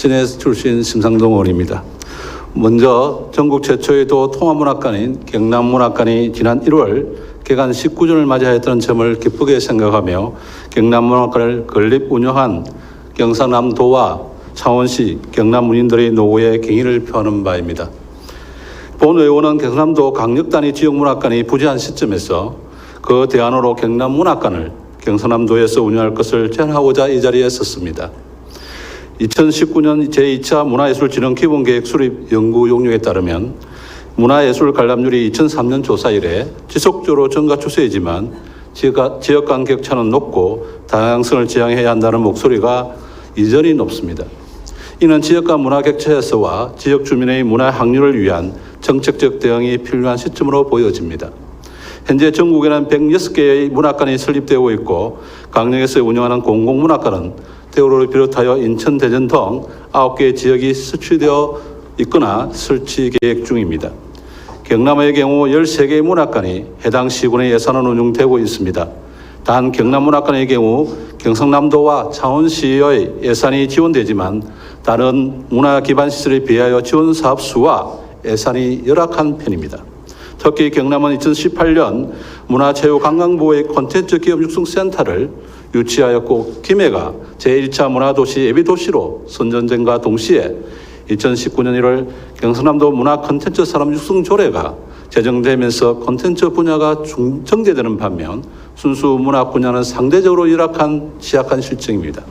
진해 출신 심상동 의원입니다. 먼저 전국 최초의 도 통합문학관인 경남문학관이 지난 1월 개관 19주년을 맞이하였다는 점을 기쁘게 생각하며 경남문학관을 건립 운영한 경상남도와 창원시 경남 문인들의 노고에 경의를 표하는 바입니다. 본 의원은 경상남도 강력단위 지역문학관이 부재한 시점에서 그 대안으로 경남문학관을 경상남도에서 운영할 것을 제안하고자 이 자리에 섰습니다. 2019년 제2차 문화예술진흥 기본계획 수립 연구 용역에 따르면 문화예술 관람률이 2003년 조사 이래 지속적으로 증가 추세이지만 지역, 간 격차는 높고 다양성을 지향해야 한다는 목소리가 이전이 높습니다. 이는 지역 간 문화 격차 해소와 지역 주민의 문화 확률을 위한 정책적 대응이 필요한 시점으로 보여집니다. 현재 전국에는 106개의 문학관이 설립되고 있고 강릉에서 운영하는 공공문학관은 대구를 비롯하여 인천, 대전 등 9개 지역이 수출되어 있거나 설치 계획 중입니다. 경남의 경우 13개의 문학관이 해당 시군의 예산은 운영되고 있습니다. 단 경남문학관의 경우 경상남도와 창원시의 예산이 지원되지만 다른 문화 기반 시설에 비하여 지원 사업 수와 예산이 열악한 편입니다. 특히 경남은 2018년 문화체육관광부의 콘텐츠 기업 육성센터를 유치하였고 김해가 제1차 문화도시 예비도시로 선정된과 동시에 2019년 1월 경상남도 문화 콘텐츠 산업 육성 조례가 제정되면서 콘텐츠 분야가 중- 정제되는 반면 순수 문학 분야는 상대적으로 열악한 취약한 실정입니다.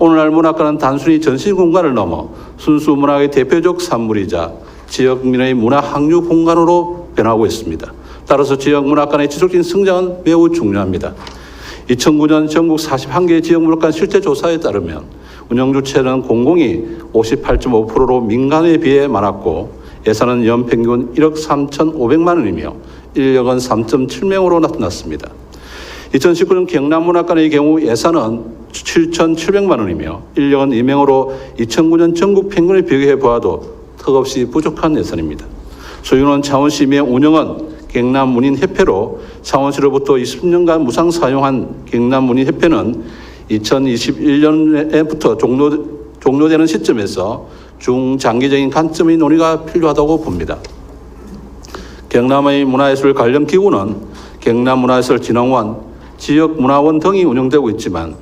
오늘날 문학관은 단순히 전시 공간을 넘어 순수 문학의 대표적 산물이자 지역민의 문화 항류 공간으로 변하고 있습니다. 따라서 지역 문학관의 지속적인 성장은 매우 중요합니다. 2009년 전국 41개 지역 문학관 실태 조사에 따르면 운영 주체는 공공이 58.5%로 민간에 비해 많았고 예산은 연평균 1억 3,500만 원이며 인력은 3.7명으로 나타났습니다. 2019년 경남문학관의 경우 예산은 7,700만 원이며 인력은 2명으로 2009년 전국 평균에 비교해 보아도 턱없이 부족한 예산입니다. 소유는 창원시 명 운영은 경남문인 협회로 창원시로부터 20년간 무상 사용한 경남문인 협회는 2021년부터 종료, 종료되는 시점에서 중장기적인 관점의 논의가 필요하다고 봅니다. 경남의 문화예술 관련 기구는 경남문화예술진흥원, 지역문화원 등이 운영되고 있지만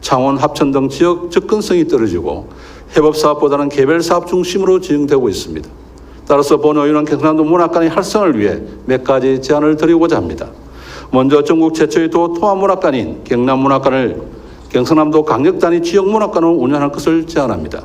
창원, 합천 등 지역 접근성이 떨어지고 협업사업보다는 개별사업 중심으로 진행되고 있습니다. 따라서 본 의원은 경상남도 문학관의 활성을 위해 몇 가지 제안을 드리고자 합니다. 먼저 전국 최초의 도 통합문학관인 경남문학관을 경상남도 강력단위 지역문학관으로 운영할 것을 제안합니다.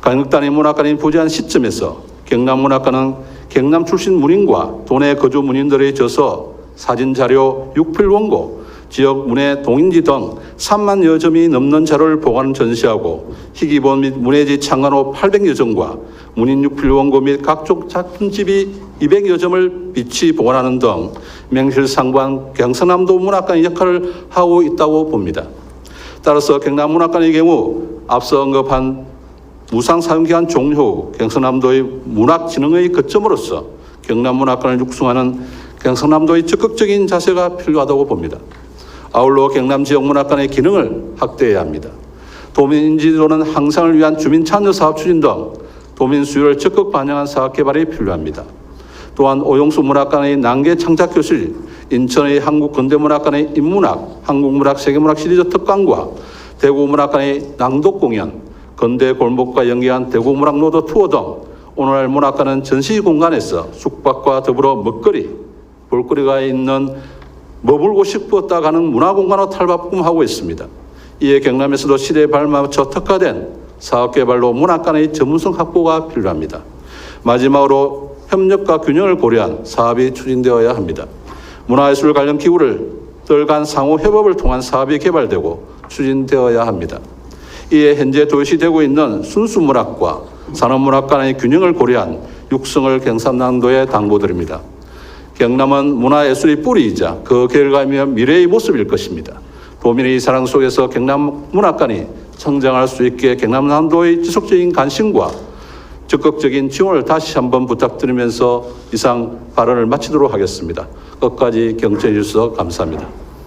강력단위 문학관인 부재한 시점에서 경남문학관은 경남 출신 문인과 도내 거주 문인들의 저서, 사진 자료, 육필 원고, 지역 문예 동인지 등 3만 여 점이 넘는 자료를 보관 전시하고 희귀본 및 문예지 창간호 800여 점과 문인 육필 원고 및 각종 작품집이 200여 점을 비치 보관하는 등 명실상부한 경상남도 문학관의 역할을 하고 있다고 봅니다. 따라서 경남문학관의 경우 앞서 언급한 무상 사용 기간 종료 후 경상남도의 문학 진흥의 거점으로서 경남문학관을 육성하는 경상남도의 적극적인 자세가 필요하다고 봅니다. 아울러 경남 지역 문학관의 기능을 확대해야 합니다. 도민 인지도는 향상을 위한 주민 참여 사업 추진 등 도민 수요를 적극 반영한 사업 개발이 필요합니다. 또한 오용수 문학관의 난계 창작 교실, 인천의 한국 근대문학관의 인문학, 한국문학 세계문학 시리즈 특강과 대구 문학관의 낭독 공연, 근대 골목과 연계한 대구 문학 노드 투어 등 오늘날 문학관은 전시 공간에서 숙박과 더불어 먹거리, 볼거리가 있는 머물고 싶었다 가는 문화공간으로 탈바꿈하고 있습니다. 이에 경남에서도 시대에 발맞춰 특화된 사업개발로 문학관의 전문성 확보가 필요합니다. 마지막으로 협력과 균형을 고려한 사업이 추진되어야 합니다. 문화예술 관련 기구를 덜간 상호 협업을 통한 사업이 개발되고 추진되어야 합니다. 이에 현재 도시되고 있는 순수 문학과 산업문학 간의 균형을 고려한 육성을 경상남도에 당부드립니다. 경남은 문화예술의 뿌리이자 그 결과이며 미래의 모습일 것입니다. 도민의 사랑 속에서 경남 문학관이 성장할 수 있게 경남남도의 지속적인 관심과 적극적인 지원을 다시 한번 부탁드리면서 이상 발언을 마치도록 하겠습니다. 끝까지 경청해 주셔서 감사합니다.